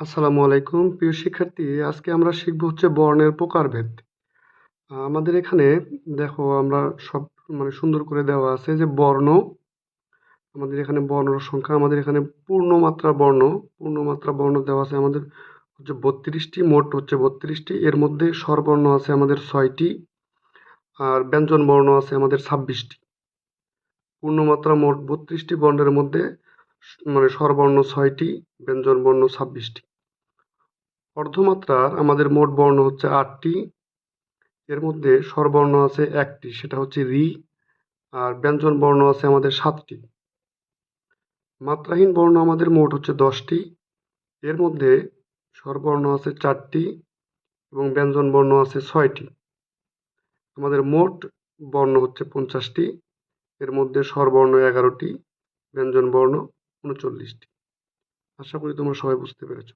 আসসালামু আলাইকুম। প্রিয় শিক্ষার্থী, আজকে আমরা শিখব হচ্ছে বর্ণের প্রকারভেদ। আমাদের এখানে দেখো আমরা সব মানে সুন্দর করে দেওয়া আছে যে বর্ণ, আমাদের এখানে বর্ণর সংখ্যা, আমাদের এখানে পূর্ণমাত্রা বর্ণ পূর্ণমাত্রা বর্ণ দেওয়া আছে আমাদের হচ্ছে বত্রিশটি, মোট হচ্ছে বত্রিশটি, এর মধ্যে স্বরবর্ণ আছে আমাদের ছয়টি, আর ব্যঞ্জন বর্ণ আছে আমাদের ছাব্বিশটি। পূর্ণমাত্রা মোট বত্রিশটি বর্ণের মধ্যে মানে স্বরবর্ণ ছয়টি, ব্যঞ্জন বর্ণ ছাব্বিশটি। অর্ধমাত্রার আমাদের মোট বর্ণ হচ্ছে আটটি। এর মধ্যে স্বরবর্ণ আছে একটি, সেটা হচ্ছে রি, আর ব্যঞ্জন বর্ণ আছে আমাদের সাতটি। মাত্রাহীন বর্ণ আমাদের মোট হচ্ছে দশটি। এর মধ্যে স্বরবর্ণ আছে চারটি এবং ব্যঞ্জন বর্ণ আছে ছয়টি। আমাদের মোট বর্ণ হচ্ছে পঞ্চাশটি। এর মধ্যে স্বরবর্ণ এগারোটি, ব্যঞ্জন বর্ণ উনচল্লিশটি। আশা করি তোমরা সবাই বুঝতে পেরেছ।